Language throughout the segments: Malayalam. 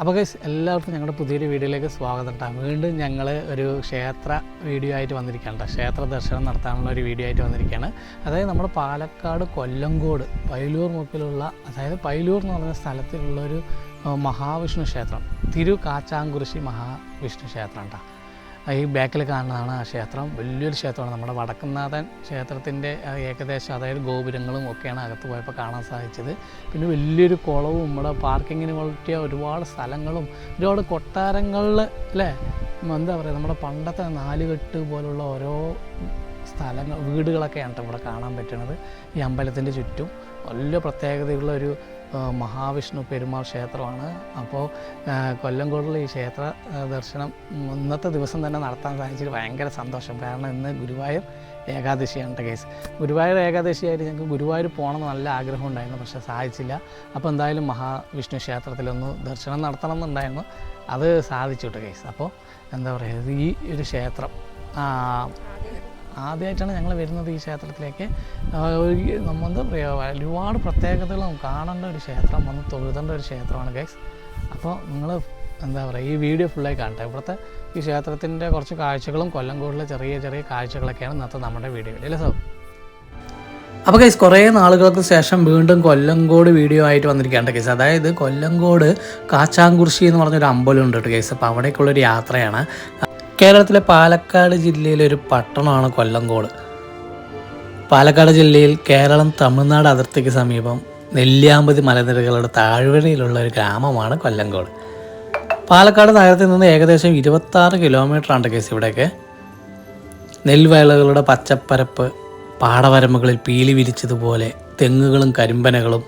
അപ്പോൾ ഗൈസ് എല്ലാവർക്കും ഞങ്ങളുടെ പുതിയൊരു വീഡിയോയിലേക്ക് സ്വാഗതം കേട്ടോ വീണ്ടും ഞങ്ങൾ ഒരു ക്ഷേത്ര വീഡിയോ ആയിട്ട് വന്നിരിക്കുകയാണ് ക്ഷേത്ര ദർശനം നടത്താനുള്ള ഒരു വീഡിയോ ആയിട്ട് വന്നിരിക്കുകയാണ്. അതായത് നമ്മുടെ പാലക്കാട് കൊല്ലങ്കോട് പൈലൂർ മുക്കിലുള്ള അതായത് പൈലൂർ എന്ന് പറഞ്ഞ സ്ഥലത്തിലുള്ള ഒരു മഹാവിഷ്ണു ക്ഷേത്രം. തിരു കാച്ചാങ്കുറിശി മഹാവിഷ്ണു ക്ഷേത്രം കേട്ടോ ഈ ബാക്കിൽ കാണുന്നതാണ് ആ ക്ഷേത്രം. വലിയൊരു ക്ഷേത്രമാണ്. നമ്മുടെ വടക്കുന്നാഥൻ ക്ഷേത്രത്തിന്റെ ഏകദേശം അതായത് ഗോപുരങ്ങളും ഒക്കെയാണ് അകത്ത് പോയപ്പോൾ കാണാൻ സാധിച്ചത്. പിന്നെ വലിയൊരു കുളവും നമ്മുടെ പാർക്കിങ്ങിന് പറ്റിയ ഒരുപാട് സ്ഥലങ്ങളും ഒരുപാട് കൊട്ടാരങ്ങളിൽ അല്ലേ? എന്താ പറയുക നമ്മുടെ പണ്ടത്തെ നാലുകെട്ട് പോലുള്ള ഓരോ സ്ഥലങ്ങൾ വീടുകളൊക്കെയാണ് ഇവിടെ കാണാൻ പറ്റുന്നത് ഈ അമ്പലത്തിന്റെ ചുറ്റും വലിയ പ്രത്യേകതയുള്ള ഒരു മഹാവിഷ്ണു പെരുമാൾ ക്ഷേത്രമാണ്. അപ്പോൾ കൊല്ലംകോടുള്ള ഈ ക്ഷേത്ര ദർശനം ഇന്നത്തെ ദിവസം തന്നെ നടത്താൻ സാധിച്ചിട്ട് ഭയങ്കര സന്തോഷം. കാരണം ഇന്ന് ഗുരുവായൂർ ഏകാദശിയാണ് കേസ് ഗുരുവായൂർ ഏകാദശിയായിട്ട് ഞങ്ങൾക്ക് ഗുരുവായൂർ പോകണമെന്ന് നല്ല ആഗ്രഹം ഉണ്ടായിരുന്നു പക്ഷേ സാധിച്ചില്ല. അപ്പോൾ എന്തായാലും മഹാവിഷ്ണു ക്ഷേത്രത്തിലൊന്ന് ദർശനം നടത്തണം എന്നുണ്ടായിരുന്നു. അത് സാധിച്ചു കേസ് അപ്പോൾ എന്താ പറയുക ഈ ഒരു ക്ഷേത്രം ആദ്യമായിട്ടാണ് ഞങ്ങൾ വരുന്നത് ഈ ക്ഷേത്രത്തിലേക്ക്. നമ്മൾ ഒരുപാട് പ്രത്യേകതകളും കാണേണ്ട ഒരു ക്ഷേത്രം വന്ന് തൊഴുതേണ്ട ഒരു ക്ഷേത്രമാണ് ഗൈസ് അപ്പോൾ നിങ്ങൾ എന്താ പറയുക ഈ വീഡിയോ ഫുള്ളായി കാണട്ടെ. ഇവിടുത്തെ ഈ ക്ഷേത്രത്തിന്റെ കുറച്ച് കാഴ്ചകളും കൊല്ലംകോടിലെ ചെറിയ ചെറിയ കാഴ്ചകളൊക്കെയാണ് ഇന്നത്തെ നമ്മുടെ വീഡിയോയിൽ അല്ലേ സാർ അപ്പോൾ ഗൈസ് കുറേ നാളുകൾക്ക് ശേഷം വീണ്ടും കൊല്ലങ്കോട് വീഡിയോ ആയിട്ട് വന്നിരിക്കുകയാണ് കേസ് അതായത് കൊല്ലങ്കോട് കാച്ചാങ്കുർശി എന്ന് പറഞ്ഞൊരു അമ്പലമുണ്ട് കേട്ടോ കേസ് അപ്പോൾ അവിടേക്കുള്ളൊരു യാത്രയാണ്. കേരളത്തിലെ പാലക്കാട് ജില്ലയിലെ ഒരു പട്ടണമാണ് കൊല്ലങ്കോട് പാലക്കാട് ജില്ലയിൽ കേരളം തമിഴ്നാട് അതിർത്തിക്ക് സമീപം നെല്ലിയാമ്പതി മലനിരകളുടെ താഴ്വരയിലുള്ള ഒരു ഗ്രാമമാണ് കൊല്ലങ്കോട് പാലക്കാട് നഗരത്തിൽ നിന്ന് ഏകദേശം ഇരുപത്താറ് കിലോമീറ്ററാണ് കേസ് ഇവിടെയൊക്കെ. നെൽവയലുകളുടെ പച്ചപ്പരപ്പ് പാടവരമ്പുകളിൽ പീലി വിരിച്ചതുപോലെ തെങ്ങുകളും കരിമ്പനകളും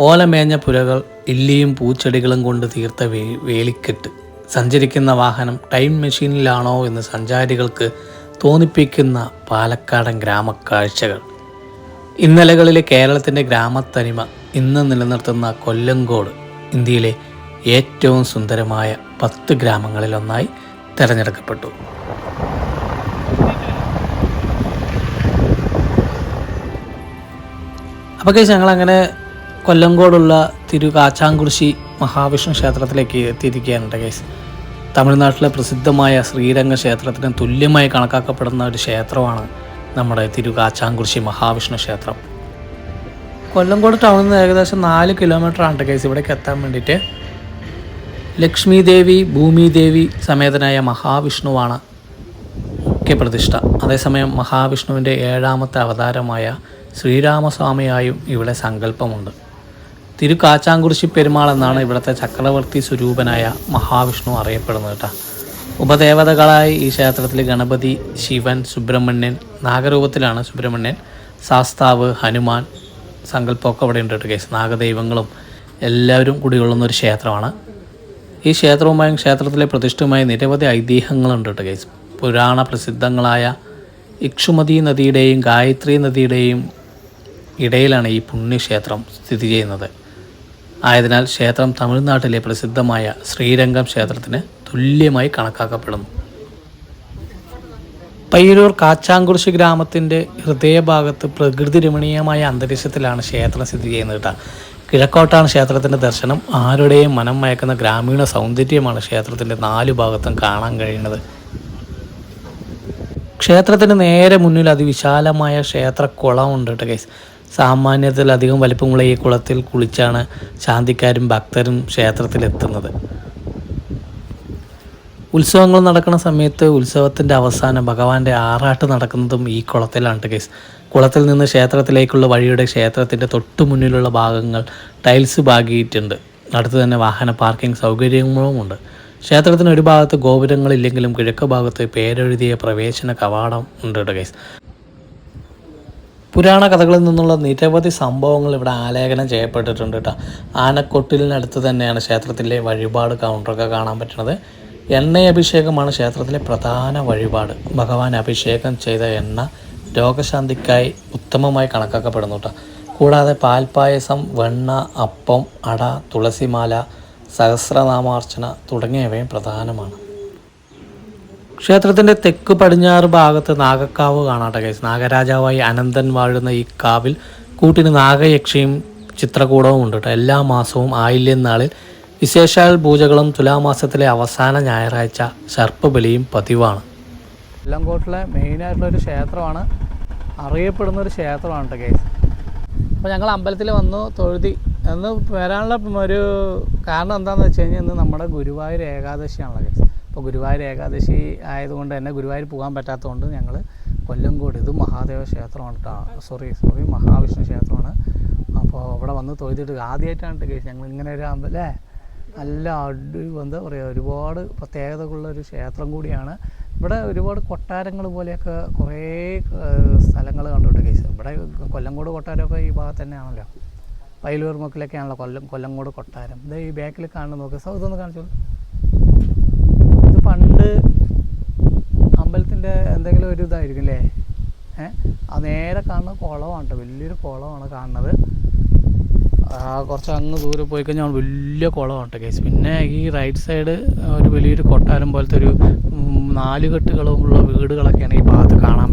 ഓലമേഞ്ഞ പുരകൾ ഇല്ലിയും പൂച്ചെടികളും കൊണ്ട് തീർത്ത വേ വേലിക്കെട്ട്. സഞ്ചരിക്കുന്ന വാഹനം ടൈം മെഷീനിലാണോ എന്ന് സഞ്ചാരികൾക്ക് തോന്നിപ്പിക്കുന്ന പാലക്കാടൻ ഗ്രാമക്കാഴ്ചകൾ. ഇന്നലകളിലെ കേരളത്തിന്റെ ഗ്രാമത്തനിമ ഇന്ന് നിലനിർത്തുന്ന കൊല്ലങ്കോട് ഇന്ത്യയിലെ ഏറ്റവും സുന്ദരമായ പത്ത് ഗ്രാമങ്ങളിലൊന്നായി തിരഞ്ഞെടുക്കപ്പെട്ടു. അപ്പോൾ കേസ് ഞങ്ങളങ്ങനെ കൊല്ലങ്കോടുള്ള തിരു കാച്ചാങ്കുറിശി മഹാവിഷ്ണു ക്ഷേത്രത്തിലേക്ക് എത്തിയിരിക്കുകയാണ് കേസ് തമിഴ്നാട്ടിലെ പ്രസിദ്ധമായ ശ്രീരംഗ ക്ഷേത്രത്തിന് തുല്യമായി കണക്കാക്കപ്പെടുന്ന ഒരു ക്ഷേത്രമാണ് നമ്മുടെ തിരു കാച്ചാങ്കുറിശി മഹാവിഷ്ണു ക്ഷേത്രം. കൊല്ലംകോട് ടൗണിൽ നിന്ന് ഏകദേശം നാല് കിലോമീറ്റർ ആണ് കേസ് ഇവിടേക്ക് എത്താൻ വേണ്ടിയിട്ട്. ലക്ഷ്മി ദേവി ഭൂമി ദേവി സമേതനായ മഹാവിഷ്ണുവാണ് മുഖ്യപ്രതിഷ്ഠ. അതേസമയം മഹാവിഷ്ണുവിന്റെ ഏഴാമത്തെ അവതാരമായ ശ്രീരാമസ്വാമിയായും ഇവിടെ സങ്കല്പമുണ്ട്. തിരുക്കാച്ചാങ്കുറിശി പെരുമാൾ എന്നാണ് ഇവിടുത്തെ ചക്രവർത്തി സ്വരൂപനായ മഹാവിഷ്ണു അറിയപ്പെടുന്നത് കേട്ടോ. ഉപദേവതകളായി ഈ ക്ഷേത്രത്തിൽ ഗണപതി ശിവൻ സുബ്രഹ്മണ്യൻ നാഗരൂപത്തിലാണ് സുബ്രഹ്മണ്യൻ ശാസ്താവ് ഹനുമാൻ സങ്കല്പമൊക്കെ അവിടെ ഉണ്ട് കേട്ടോ കേസ്. നാഗദൈവങ്ങളും എല്ലാവരും കുടികൊള്ളുന്ന ഒരു ക്ഷേത്രമാണ്. ഈ ക്ഷേത്രവുമായും ക്ഷേത്രത്തിലെ പ്രതിഷ്ഠയുമായി നിരവധി ഐതിഹ്യങ്ങളുണ്ട് കേട്ടോ കേസ്. പുരാണ പ്രസിദ്ധങ്ങളായ ഇക്ഷുമതി നദിയുടെയും ഗായത്രി നദിയുടെയും ഇടയിലാണ് ഈ പുണ്യക്ഷേത്രം സ്ഥിതി ചെയ്യുന്നത്. ആയതിനാൽ ക്ഷേത്രം തമിഴ്നാട്ടിലെ പ്രസിദ്ധമായ ശ്രീരംഗം ക്ഷേത്രത്തിന് തുല്യമായി കണക്കാക്കപ്പെടുന്നു. പയ്യരൂർ കാച്ചാങ്കുറിശി ഗ്രാമത്തിന്റെ ഹൃദയഭാഗത്ത് പ്രകൃതി രമണീയമായ അന്തരീക്ഷത്തിലാണ് ക്ഷേത്രം സ്ഥിതി ചെയ്യുന്നത് കേട്ടോ. കിഴക്കോട്ടാണ് ക്ഷേത്രത്തിന്റെ ദർശനം. ആരുടെയും മനം മയക്കുന്ന ഗ്രാമീണ സൗന്ദര്യമാണ് ക്ഷേത്രത്തിന്റെ നാലു ഭാഗത്തും കാണാൻ കഴിയുന്നത്. ക്ഷേത്രത്തിന് നേരെ മുന്നിൽ അതിവിശാലമായ ക്ഷേത്രക്കുളമുണ്ട് കേട്ടോ ഗൈസ്. സാമാന്യത്തിലധികം വലിപ്പമുള്ള ഈ കുളത്തിൽ കുളിച്ചാണ് ശാന്തിക്കാരും ഭക്തരും ക്ഷേത്രത്തിലെത്തുന്നത്. ഉത്സവങ്ങൾ നടക്കുന്ന സമയത്ത് ഉത്സവത്തിന്റെ അവസാനം ഭഗവാന്റെ ആറാട്ട് നടക്കുന്നതും ഈ കുളത്തിലാണ് കേസ് കുളത്തിൽ നിന്ന് ക്ഷേത്രത്തിലേക്കുള്ള വഴിയുടെ ക്ഷേത്രത്തിന്റെ തൊട്ടു മുന്നിലുള്ള ഭാഗങ്ങൾ ടൈൽസ് ഭാഗിയിട്ടുണ്ട്. അടുത്ത് തന്നെ വാഹന പാർക്കിംഗ് സൗകര്യങ്ങളുമുണ്ട് ക്ഷേത്രത്തിന് ഒരു ഭാഗത്ത് ഗോപുരങ്ങളില്ലെങ്കിലും കിഴക്ക് ഭാഗത്ത് പേരെഴുതിയ പ്രവേശന കവാടം ഉണ്ട് കേസ് പുരാണ കഥകളിൽ നിന്നുള്ള നിരവധി സംഭവങ്ങൾ ഇവിടെ ആലേഖനം ചെയ്യപ്പെട്ടിട്ടുണ്ട് കേട്ടോ. ആനക്കൊട്ടിലിനടുത്ത് തന്നെയാണ് ക്ഷേത്രത്തിലെ വഴിപാട് കൗണ്ടറൊക്കെ കാണാൻ പറ്റുന്നത്. എണ്ണയഭിഷേകമാണ് ക്ഷേത്രത്തിലെ പ്രധാന വഴിപാട്. ഭഗവാൻ അഭിഷേകം ചെയ്ത എണ്ണ രോഗശാന്തിക്കായി ഉത്തമമായി കണക്കാക്കപ്പെടുന്നു കേട്ടോ. കൂടാതെ പാൽപ്പായസം വെണ്ണ അപ്പം അട തുളസിമാല സഹസ്രനാമാർച്ചന തുടങ്ങിയവയും പ്രധാനമാണ്. ക്ഷേത്രത്തിന്റെ തെക്ക് പടിഞ്ഞാറ് ഭാഗത്ത് നാഗക്കാവ് കാണാട്ടെ കേസ്. നാഗരാജാവായി അനന്തൻ വാഴുന്ന ഈ കാവിൽ കൂട്ടിന് നാഗയക്ഷിയും ചിത്രകൂടവും ഉണ്ട് കേട്ടോ. എല്ലാ മാസവും ആയില്യം നാളിൽ വിശേഷാൽ പൂജകളും തുലാമാസത്തിലെ അവസാന ഞായറാഴ്ച സർപ്പബലിയും പതിവാണ്. കൊല്ലംകോട്ടിലെ മെയിനായിട്ടുള്ള ഒരു ക്ഷേത്രമാണ്. അറിയപ്പെടുന്ന ഒരു ക്ഷേത്രമാണ് കേട്ടോ കേസ്. അപ്പോൾ ഞങ്ങൾ അമ്പലത്തിൽ വന്നു തൊഴുതി. എന്ന് വരാനുള്ള ഒരു കാരണം എന്താണെന്ന് വെച്ച് കഴിഞ്ഞാൽ ഇന്ന് നമ്മുടെ ഗുരുവായൂർ ഏകാദശിയാണല്ലോ കേസ്. അപ്പോൾ ഗുരുവായൂർ ഏകാദശി ആയതുകൊണ്ട് തന്നെ ഗുരുവായൂർ പോകാൻ പറ്റാത്തതുകൊണ്ട് ഞങ്ങൾ കൊല്ലംകോട് ഇത് മഹാദേവ ക്ഷേത്രമാണ് കേട്ടോ സോറി സോറി മഹാവിഷ്ണു ക്ഷേത്രമാണ്. അപ്പോൾ അവിടെ വന്ന് തൊഴുതിട്ട് ആദ്യമായിട്ടാണ് കേസ്. ഞങ്ങൾ ഇങ്ങനെ ഒരു അമ്പലേ നല്ല അടി എന്താ പറയുക ഒരുപാട് പ്രത്യേകതകളുള്ള ഒരു ക്ഷേത്രം കൂടിയാണ്. ഇവിടെ ഒരുപാട് കൊട്ടാരങ്ങൾ പോലെയൊക്കെ കുറേ സ്ഥലങ്ങൾ കണ്ടുകൊണ്ട് കേസ്. ഇവിടെ കൊല്ലംകോട് കൊട്ടാരമൊക്കെ ഈ ഭാഗത്ത് തന്നെയാണല്ലോ. പൈലൂർ മുക്കിലൊക്കെയാണല്ലോ കൊല്ലം കൊല്ലംകോട് കൊട്ടാരം. ഇത് ഈ ബാക്കിൽ കാണുന്ന നോക്ക്. സൗ ഇതൊന്ന് കാണിച്ചോളൂ ഇത് പണ്ട് അമ്പലത്തിന്റെ എന്തെങ്കിലും ഒരു ഇതായിരിക്കും അല്ലേ ആ നേരെ കാണുന്ന കുളമാണ് കേട്ടോ വലിയൊരു കുളമാണ് കാണുന്നത്. കുറച്ച് അങ്ങ് ദൂരെ പോയി കഴിഞ്ഞാൽ വലിയ കുളമാണ് കേട്ടോ കേസ് പിന്നെ ഈ റൈറ്റ് സൈഡ് ഒരു വലിയൊരു കൊട്ടാരം പോലത്തെ ഒരു നാലുകെട്ടുകളുമുള്ള വീടുകളൊക്കെയാണ് ഈ ഭാഗത്ത് കാണാൻ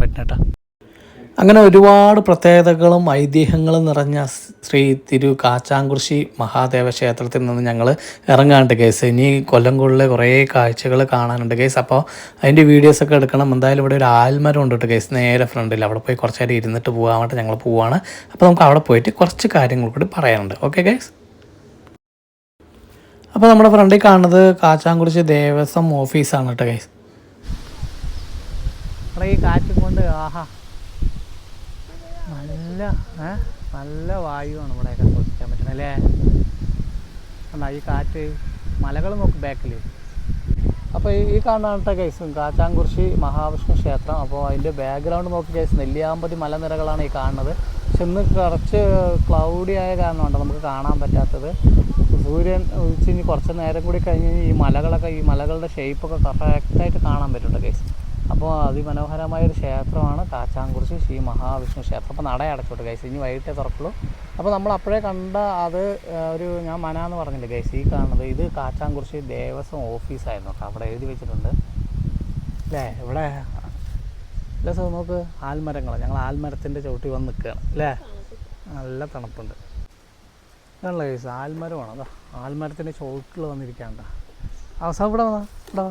അങ്ങനെ ഒരുപാട് പ്രത്യേകതകളും ഐതിഹ്യങ്ങളും നിറഞ്ഞ ശ്രീ തിരു കാച്ചാംകുറിശി മഹാദേവ ക്ഷേത്രത്തിൽ നിന്ന് ഞങ്ങൾ ഇറങ്ങാണ്ട് കേസ് ഇനി കൊല്ലംകോളിലെ കുറേ കാഴ്ചകൾ കാണാനുണ്ട് കേസ് അപ്പോൾ അതിന്റെ വീഡിയോസൊക്കെ എടുക്കണം. എന്തായാലും ഇവിടെ ഒരു ആൽമരം ഉണ്ട് കേട്ടോ കേസ് നേരെ ഫ്രണ്ടിൽ. അവിടെ പോയി കുറച്ച് നേരം ഇരുന്നിട്ട് പോകാൻ വേണ്ടി ഞങ്ങൾ പോവാണ്. അപ്പോൾ നമുക്ക് അവിടെ പോയിട്ട് കുറച്ച് കാര്യങ്ങൾ കൂടി പറയാനുണ്ട്. ഓക്കെ കേസ് അപ്പോൾ നമ്മുടെ ഫ്രണ്ടിൽ കാണുന്നത് കാച്ചാങ്കുറിശി ദേവസ്വം ഓഫീസാണ് കേട്ടോ കേസ് ഈ കാറ്റും കൊണ്ട് ആഹാ. നല്ല നല്ല വായുവാണ് ഇവിടെയൊക്കെ ശ്വസിക്കാൻ പറ്റുന്നത് അല്ലേ? എന്നാ ഈ കാറ്റ് മലകൾ നോക്ക് ബാക്കിൽ അപ്പോൾ ഈ കാണാനത്തെ കേസും കാച്ചാങ്കുറിശി മഹാവിഷ്ണു ക്ഷേത്രം അപ്പോൾ അതിന്റെ ബാക്ക്ഗ്രൗണ്ട് നോക്കി കേസ് നെല്ലിയാമ്പതി മലനിരകളാണ് ഈ കാണുന്നത്. പക്ഷെ ഇന്ന് കുറച്ച് ക്ലൗഡി ആയ കാരണമുണ്ട് നമുക്ക് കാണാൻ പറ്റാത്തത്. സൂര്യൻ ഉച്ച കുറച്ച് നേരം കൂടി കഴിഞ്ഞ് ഈ മലകളൊക്കെ ഈ മലകളുടെ ഷേപ്പൊക്കെ കറക്റ്റായിട്ട് കാണാൻ പറ്റുന്നുണ്ട് കേസ് അപ്പോൾ അതിമനോഹരമായ ഒരു ക്ഷേത്രമാണ് കാച്ചാങ്കുറിശി ശ്രീ മഹാവിഷ്ണു ക്ഷേത്രം. അപ്പോൾ നട അടച്ചോട്ട് ഗൈസ് ഇനി വൈകിട്ടേ തുറക്കുള്ളൂ. അപ്പോൾ നമ്മൾ അപ്പോഴേ കണ്ട അത് ഒരു ഞാൻ മന എന്ന് പറഞ്ഞില്ല ഗൈസ് ഈ കാണുന്നത് ഇത് കാച്ചാങ്കുറിശി ദേവസ്വം ഓഫീസായിരുന്നു കേട്ടോ. അവിടെ എഴുതി വെച്ചിട്ടുണ്ട്. അല്ലേ? ഇവിടെ അല്ലേ സോ നോക്ക് ആൽമരങ്ങൾ ഞങ്ങൾ ആൽമരത്തിന്റെ ചവിട്ടി വന്ന് നിൽക്കുകയാണ്. അല്ലേ? നല്ല തണുപ്പുണ്ട്. ഇതാണല്ലോ ഗൈസ് ആൽമരമാണ്. അതാ ആൽമരത്തിന്റെ ചുവട്ടിൽ വന്നിരിക്കാണ്ട അവസാനം ഇവിടെ വന്നാ ഇവിടെ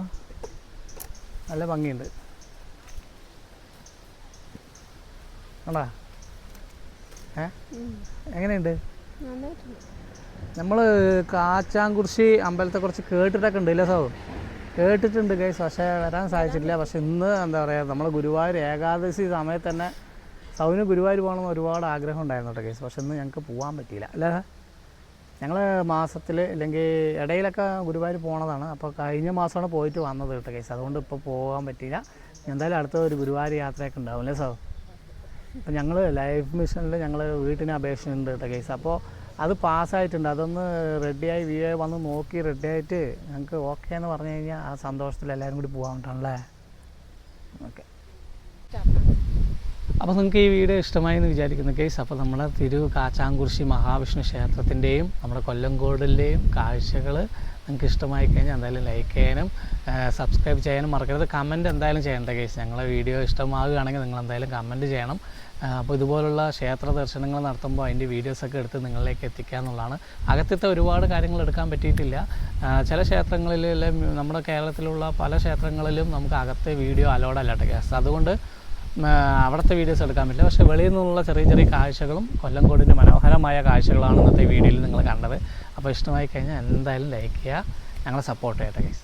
നല്ല ഭംഗിയുണ്ട്. കണ്ടാ ഏ? എങ്ങനെയുണ്ട്? നമ്മൾ കാച്ചാങ്കുറിശി അമ്പലത്തെക്കുറിച്ച് കേട്ടിട്ടൊക്കെ ഉണ്ട് ഇല്ല സാബു കേട്ടിട്ടുണ്ട് ഗൈസ് പക്ഷേ വരാൻ സാധിച്ചിട്ടില്ല. പക്ഷെ ഇന്ന് എന്താ പറയുക നമ്മൾ ഗുരുവായൂർ ഏകാദശി സമയത്ത് തന്നെ സൗന് ഗുരുവായൂർ പോകണമെന്ന് ഒരുപാട് ആഗ്രഹം ഉണ്ടായിരുന്നു കേട്ടോ ഗൈസ് പക്ഷെ ഇന്ന് ഞങ്ങൾക്ക് പോകാൻ പറ്റിയില്ല. അല്ല? ഞങ്ങൾ മാസത്തിൽ അല്ലെങ്കിൽ ഇടയിലൊക്കെ ഗുരുവായൂർ പോണതാണ്. അപ്പോൾ കഴിഞ്ഞ മാസമാണ് പോയിട്ട് വന്നത് കേട്ടോ കേസ് അതുകൊണ്ട് ഇപ്പോൾ പോകാൻ പറ്റിയില്ല. എന്തായാലും അടുത്ത ഒരു ഗുരുവായൂർ യാത്രയൊക്കെ ഉണ്ടാവും അല്ലേ സാർ ഞങ്ങൾ ലൈഫ് മിഷനിൽ ഞങ്ങൾ വീട്ടിന് അപേക്ഷയുണ്ട് കേട്ടോ കേസ് അപ്പോൾ അത് പാസ്സായിട്ടുണ്ട്. അതൊന്ന് റെഡിയായി വി വന്ന് നോക്കി റെഡിയായിട്ട് ഞങ്ങൾക്ക് ഓക്കെ എന്ന് പറഞ്ഞു കഴിഞ്ഞാൽ ആ സന്തോഷത്തിൽ എല്ലാവരും കൂടി പോകാൻ വേണ്ടിയാണല്ലേ ഓക്കെ അപ്പോൾ നിങ്ങൾക്ക് ഈ വീഡിയോ ഇഷ്ടമായി എന്ന് വിചാരിക്കുന്നു. കേസ് അപ്പോൾ നമ്മുടെ തിരു കാച്ചാങ്കുറിശി മഹാവിഷ്ണു ക്ഷേത്രത്തിന്റെയും നമ്മുടെ കൊല്ലംകോടിന്റെയും കാഴ്ചകൾ നിങ്ങൾക്ക് ഇഷ്ടമായി കഴിഞ്ഞാൽ എന്തായാലും ലൈക്ക് ചെയ്യാനും സബ്സ്ക്രൈബ് ചെയ്യാനും മറക്കരുത്. കമന്റ് എന്തായാലും ചെയ്യേണ്ട കേസ് ഞങ്ങളെ വീഡിയോ ഇഷ്ടമാകുകയാണെങ്കിൽ നിങ്ങൾ എന്തായാലും കമന്റ് ചെയ്യണം. അപ്പോൾ ഇതുപോലുള്ള ക്ഷേത്ര ദർശനങ്ങൾ നടത്തുമ്പോൾ അതിന്റെ വീഡിയോസൊക്കെ എടുത്ത് നിങ്ങളിലേക്ക് എത്തിക്കുക എന്നുള്ളതാണ്. അകത്തത്തെ ഒരുപാട് കാര്യങ്ങൾ എടുക്കാൻ പറ്റിയിട്ടില്ല. ചില ക്ഷേത്രങ്ങളിൽ നമ്മുടെ കേരളത്തിലുള്ള പല ക്ഷേത്രങ്ങളിലും നമുക്ക് അകത്തെ വീഡിയോ അലോഡല്ല കേട്ടോ കേസ് അതുകൊണ്ട് അവിടുത്തെ വീഡിയോസ് എടുക്കാൻ പറ്റില്ല. പക്ഷേ വെളിയിൽ നിന്നുള്ള ചെറിയ ചെറിയ കാഴ്ചകളും കൊല്ലംകോടിന്റെ മനോഹരമായ കാഴ്ചകളാണ് ഇന്നത്തെ വീഡിയോയിൽ നിങ്ങൾ കണ്ടത്. അപ്പോൾ ഇഷ്ടമായി കഴിഞ്ഞാൽ എന്തായാലും ലൈക്ക് ചെയ്യുക. ഞങ്ങളെ സപ്പോർട്ട് ചെയ്യട്ടെ ഗൈസ്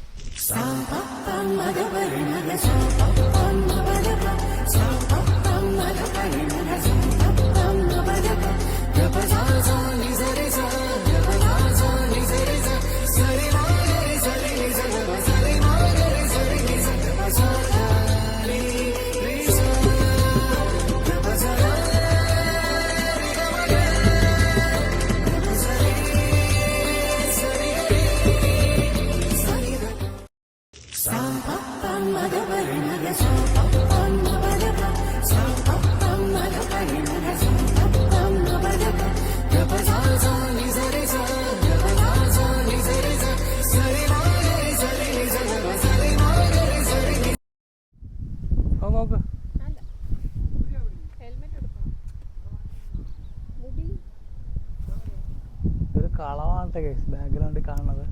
വീടാട്ടെ കേസ് ബാക്ക്ഗ്രൗണ്ടിൽ കാണുന്നത്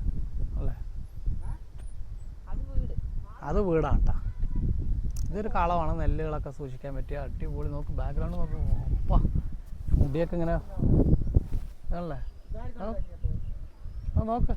അല്ലേ? അത് വീടാണ് കേട്ടോ ഇതൊരു കളമാണ് നെല്ലുകളൊക്കെ സൂക്ഷിക്കാൻ പറ്റിയ അടിപൊളി. നോക്ക് ബാക്ക്ഗ്രൗണ്ട് നോക്ക്. ഒപ്പ മുടിയൊക്കെ ഇങ്ങനെ അല്ലേ നോക്ക്.